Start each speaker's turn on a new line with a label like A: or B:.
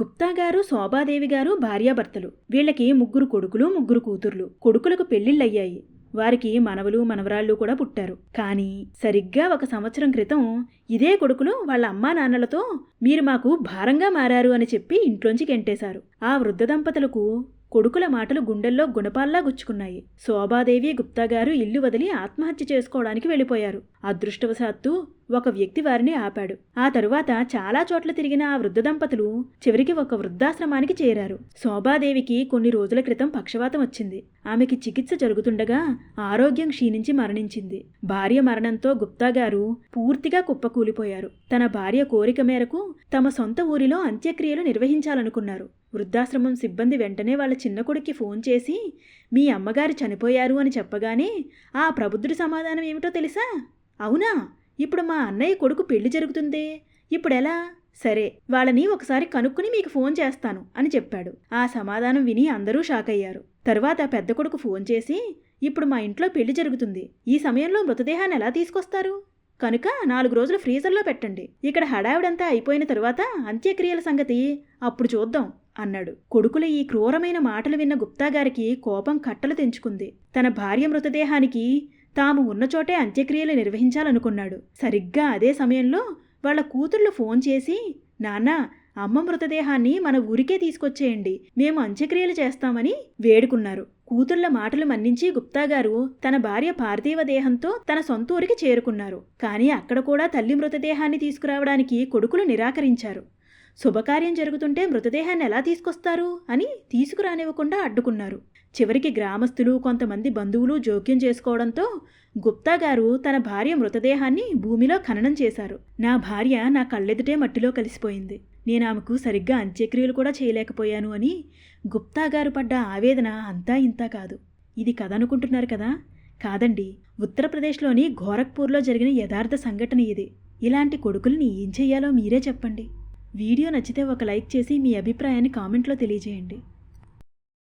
A: గుప్తా గారు శోభాదేవి గారు భార్యాభర్తలు. వీళ్ళకి ముగ్గురు కొడుకులు ముగ్గురు కూతుర్లు. కొడుకులకు పెళ్ళిళ్ళయ్యాయి వారికి మనవలు మనవరాళ్ళు కూడా పుట్టారు. కానీ సరిగ్గా ఒక సంవత్సరం క్రితం ఇదే కొడుకులు వాళ్ళ అమ్మా నాన్నలతో మీరు మాకు భారంగా మారారు అని చెప్పి ఇంట్లోంచి గెంటేశారు. ఆ వృద్ధ దంపతులకు కొడుకుల మాటలు గుండెల్లో గుణపాల్లా గుచ్చుకున్నాయి. శోభాదేవి గుప్తా గారు ఇల్లు వదిలి ఆత్మహత్య చేసుకోవడానికి వెళ్ళిపోయారు. అదృష్టవశాత్తు ఒక వ్యక్తి వారిని ఆపాడు. ఆ తరువాత చాలా చోట్ల తిరిగిన ఆ వృద్ధ దంపతులు చివరికి ఒక వృద్ధాశ్రమానికి చేరారు. శోభాదేవికి కొన్ని రోజుల క్రితం పక్షవాతం వచ్చింది. ఆమెకి చికిత్స జరుగుతుండగా ఆరోగ్యం క్షీణించి మరణించింది. భార్య మరణంతో గుప్తా గారు పూర్తిగా కుప్పకూలిపోయారు. తన భార్య కోరిక మేరకు తమ సొంత ఊరిలో అంత్యక్రియలు నిర్వహించాలనుకున్నారు. వృద్ధాశ్రమం సిబ్బంది వెంటనే వాళ్ళ చిన్న కొడుక్కి ఫోన్ చేసి మీ అమ్మగారు చనిపోయారు అని చెప్పగానే ఆ ప్రబుద్ధుడి సమాధానం ఏమిటో తెలుసా? అవునా? ఇప్పుడు మా అన్నయ్య కొడుకు పెళ్ళి జరుగుతుంది. ఇప్పుడెలా? సరే వాళ్ళని ఒకసారి కనుక్కుని మీకు ఫోన్ చేస్తాను అని చెప్పాడు. ఆ సమాధానం విని అందరూ షాక్ అయ్యారు తర్వాత పెద్ద కొడుకు ఫోన్ చేసి ఇప్పుడు మా ఇంట్లో పెళ్ళి జరుగుతుంది. ఈ సమయంలో మృతదేహాన్ని ఎలా తీసుకొస్తారు? కనుక నాలుగు రోజులు ఫ్రీజర్లో పెట్టండి. ఇక్కడ హడావిడంతా అయిపోయిన తరువాత అంత్యక్రియల సంగతి. అప్పుడు చూద్దాం. అన్నాడు. కొడుకుల ఈ క్రూరమైన మాటలు విన్న గుప్తా గారికి కోపం కట్టలు తెంచుకుంది. తన భార్య మృతదేహానికి తాము ఉన్న చోటే అంత్యక్రియలు నిర్వహించాలనుకున్నాడు. సరిగ్గా అదే సమయంలో వాళ్ళ కూతుర్లు ఫోన్ చేసి నాన్నా అమ్మ మృతదేహాన్ని మన ఊరికే తీసుకొచ్చేయండి. మేము అంత్యక్రియలు చేస్తామని వేడుకున్నారు. కూతుళ్ళ మాటలు మన్నించి గుప్తా గారు తన భార్య పార్థివ దేహంతో తన సొంత ఊరికి చేరుకున్నారు. కానీ అక్కడ కూడా తల్లి మృతదేహాన్ని తీసుకురావడానికి కొడుకులు నిరాకరించారు. శుభకార్యం జరుగుతుంటే మృతదేహాన్ని ఎలా తీసుకొస్తారు అని తీసుకురానివ్వకుండా అడ్డుకున్నారు. చివరికి గ్రామస్తులు కొంతమంది బంధువులు జోక్యం చేసుకోవడంతో గుప్తా గారు తన భార్య మృతదేహాన్ని భూమిలో ఖననం చేశారు. నా భార్య నా కళ్ళెదుటే మట్టిలో కలిసిపోయింది. నేను ఆమెకు సరిగ్గా అంత్యక్రియలు కూడా చేయలేకపోయాను అని గుప్తా గారు పడ్డ ఆవేదన అంతా ఇంతా కాదు. ఇది కథ అనుకుంటున్నారు కదా? కాదండి. ఉత్తరప్రదేశ్లోని గోరఖ్పూర్లో జరిగిన యథార్థ సంఘటన ఇది. ఇలాంటి కొడుకుల్ని ఏం చెయ్యాలో మీరే చెప్పండి. వీడియో నచ్చితే ఒక లైక్ చేసి మీ అభిప్రాయాన్ని కామెంట్లో తెలియజేయండి.